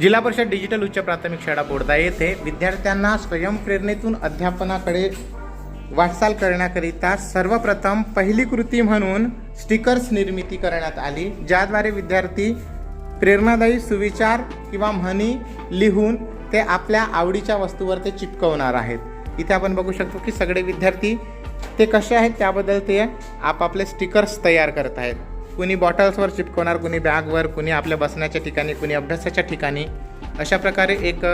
जिल्हा परिषद डिजिटल उच्च प्राथमिक शाळा बोर्दा येथे विद्यार्थ्यांना स्वयंप्रेरणेतून अध्यापनाकडे वाटचाल करण्याकरिता सर्वप्रथम पहिली कृती म्हणून स्टिकर्स निर्मिती करण्यात आली ज्याद्वारे विद्यार्थी प्रेरणादायी सुविचार किंवा म्हणी लिहून ते आपल्या आवडीच्या वस्तूवर ते चिपकवणार आहेत. इथे आपण बघू शकतो की सगळे विद्यार्थी ते कसे आहेत त्याबद्दल ते आपापले स्टिकर्स तयार करत आहेत कुणी बॉटल्सवर चिपकवणार कुणी बॅगवर कुणी आपल्या बसण्याच्या ठिकाणी कुणी अभ्यासाच्या ठिकाणी. अशा प्रकारे एक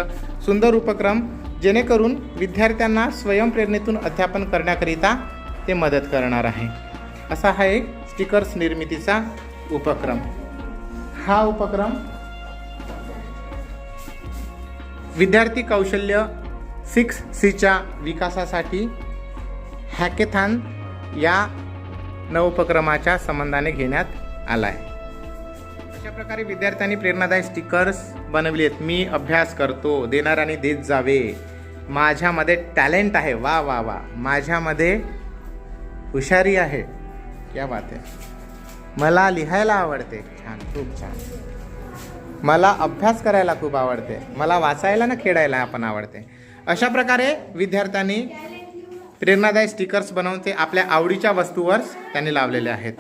सुंदर उपक्रम जेणेकरून विद्यार्थ्यांना स्वयंप्रेरणेतून अध्यापन करण्याकरिता ते मदत करणार आहे. असा हा एक स्टिकर्स निर्मितीचा उपक्रम. हा उपक्रम विद्यार्थी कौशल्य सिक्स सीच्या विकासासाठी हॅकेथान या नवोपक्रमाच्या संबंधाने घेण्यात आला आहे अशा प्रकारे विद्यार्थ्यांनी प्रेरणादायी स्टिकर्स बनवली आहेत मी अभ्यास करतो देणाऱ्याने देत जावे. माझ्यामध्ये टॅलेंट आहे. वा वा वा. माझ्यामध्ये हुशारी आहे. क्या बात आहे मला लिहायला आवडते. छान खूप छान. मला अभ्यास करायला खूप आवडते. मला वाचायला ना खेळायला पण आवडते. अशा प्रकारे विद्यार्थ्यांनी प्रेरणादायी स्टिकर्स बनवून ते आपल्या आवडीच्या वस्तूवर त्यांनी लावलेले आहेत.